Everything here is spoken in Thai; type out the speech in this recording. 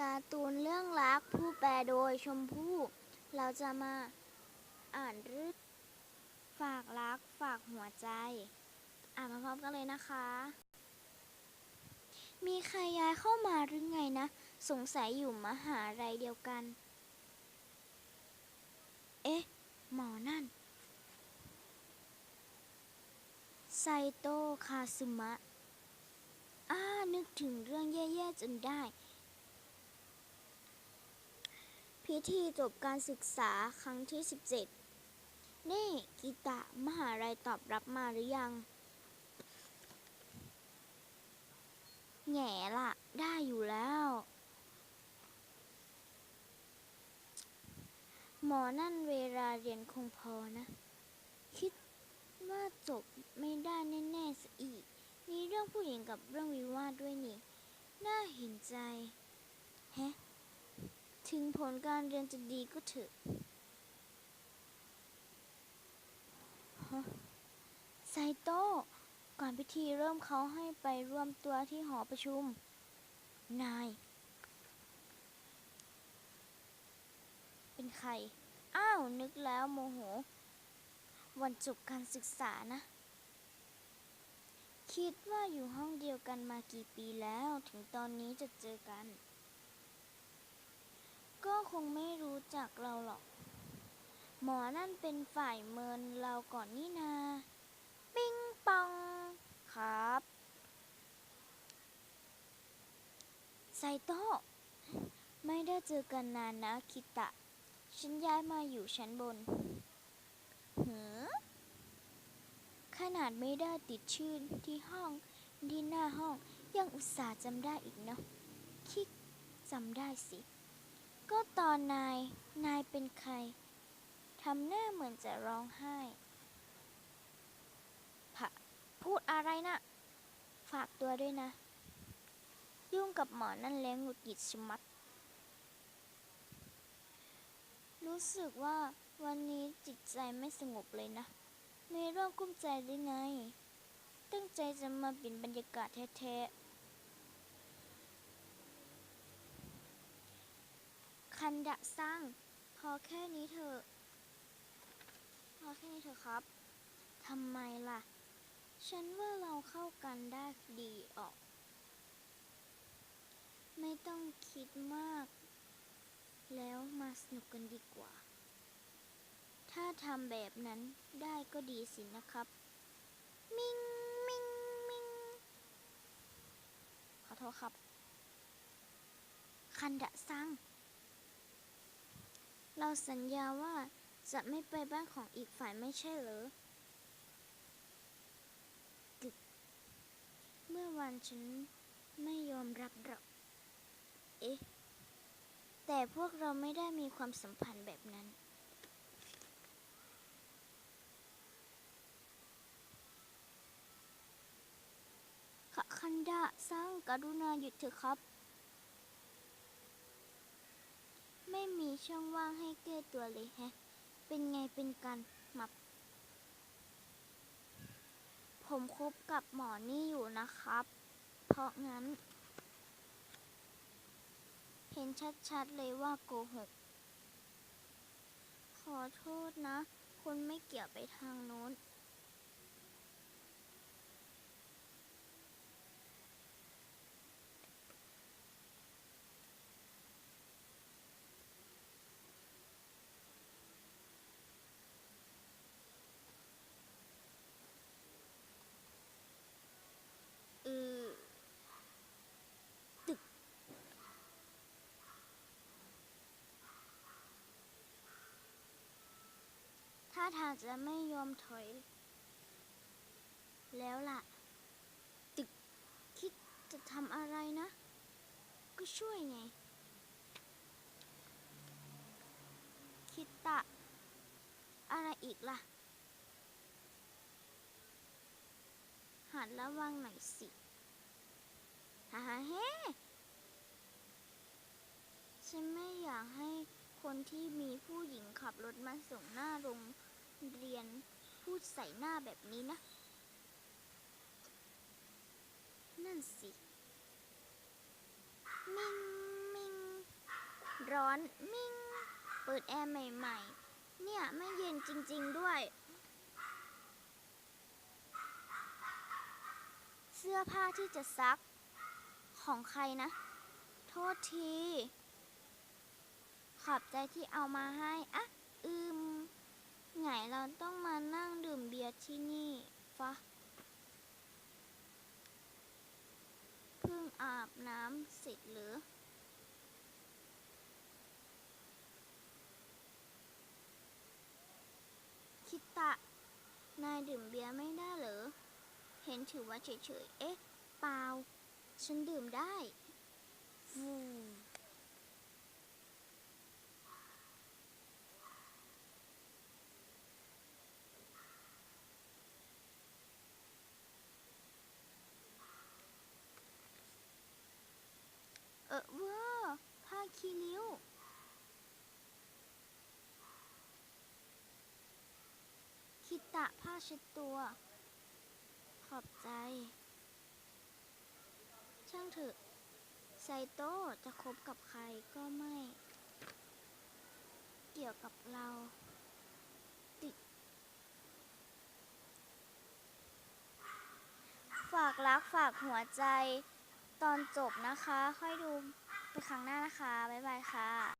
การ์ตูนเรื่องรักผู้แปลโดยชมพู่ เราจะมาอ่านรื่องฝากรักฝากหัวใจ อ่านมาพร้อมกันเลยนะคะ มีใครย้ายเข้ามาหรือไงนะ สงสัยอยู่มหาลัยเดียวกัน เอ๊ะ หมอนั่น ไซโตคาซึมะ อ้า นึกถึงเรื่องแย่ๆจนได้ พิธีจบการศึกษาครั้งที่ 17 นี่กีตะมหาลัยตอบรับมาหรือยัง แง่ละได้อยู่แล้ว หมอนั่นเวลาเรียนคงพอนะ คิดว่าจบไม่ได้แน่ๆซะอีกมีเรื่องผู้หญิงกับเรื่องวิวาทด้วยนี่ น่าเห็นใจ แฮะ ถึงผลการเรียนจะดีก็เถอะฮะไซโต้ก่อนพิธีเริ่มเขาให้ไปรวมตัวที่หอประชุม นาย เป็นใคร อ้าว นึกแล้วโมโห วันจบการศึกษานะ คิดว่าอยู่ห้องเดียวกันมากี่ปีแล้ว ถึงตอนนี้จะเจอกัน ก็คงไม่รู้จักเราหรอก หมอนั่นเป็นฝ่ายเมินเราก่อนนี่นา ปิ้งปอง ครับ ไซโต้ไม่ได้เจอกันนานนะคิตะ ฉันย้ายมาอยู่ชั้นบนหือขนาดไม่ได้ติดชื่อที่ห้องที่หน้าห้องยังอุตส่าห์จำได้อีกเนาะคิกจำได้สิ ก็ตอนนาย นายเป็นใคร ทำหน้าเหมือนจะร้องไห้ผะพูดอะไรนะฝากตัวด้วยนะ ยุ่งกับหมอนั่นแล้วหงุดหงิดชมัด รู้สึกว่าวันนี้จิตใจไม่สงบเลยนะ มีเรื่องกุ้มใจหรือไง ตั้งใจจะมาเปลี่ยนบรรยากาศแท้ๆ คันดะสร้างพอแค่นี้เถอะพอแค่นี้เถอะครับทำไมล่ะ ฉันว่าเราเข้ากันได้ดีออก ไม่ต้องคิดมาก แล้วมาสนุกกันดีกว่า ถ้าทำแบบนั้นได้ก็ดีสินะครับ มิงมิงมิงขอโทษครับ คันดะซัง สัญญาว่าจะไม่ไปบ้านของอีกฝ่ายไม่ใช่เหรอกึกเมื่อวันฉันไม่ยอมรับหรอก เอ๊ะ แต่พวกเราไม่ได้มีความสัมพันธ์แบบนั้น ขะคันดะสร้างกรุณาหยุดเถอะครับ ไม่มีช่องว่างให้แก้ตัวเลยแฮะ เป็นไงเป็นกันมับ ผมคบกับหมอนี่อยู่นะครับ เพราะงั้น เห็นชัดๆเลยว่าโกหก ขอโทษนะ คุณไม่เกี่ยวไปทางโน้นาทางจะไม่ยอมถอย แล้วล่ะ ตึกคิดจะทำอะไรนะ ก็ช่วยไง คิดตะ อะไรอีกล่ะ หัดระวังหน่อยสิฮ่าฮ่าเฮ้ฉันไม่อยากให้คนที่มีผู้หญิงขับรถมาส่งหน้าโรง เรียนพูดใส่หน้าแบบนี้นะ นั่นสิ มิงมิงร้อนมิ่งเปิดแอร์ใหม่ ๆ เนี่ย ไม่เย็นจริง ๆ ด้วย เสื้อผ้าที่จะซัก ของใครนะ โทษที ขอบใจที่เอามาให้ อะ อืม ไงเราต้องมานั่งดื่มเบียร์ที่นี่ฟะเพิ่งอาบน้ำเสร็จหรือ คิตะ นายดื่มเบียร์ไม่ได้เหรอ เห็นถือว่าเฉยๆ เอ๊ะ เปล่า ฉันดื่มได้ ฟูเออเว่าผ้า คีริ้ว คิตะผ้าเช็ดตัว ขอบใจ ช่างเถอะ ไซโต้จะคบกับใครก็ไม่ เกี่ยวกับเรา ติด ฝากรักฝากหัวใจ ตอนจบนะคะ ค่อยดู ไปครั้งหน้านะคะ บ๊ายบายค่ะ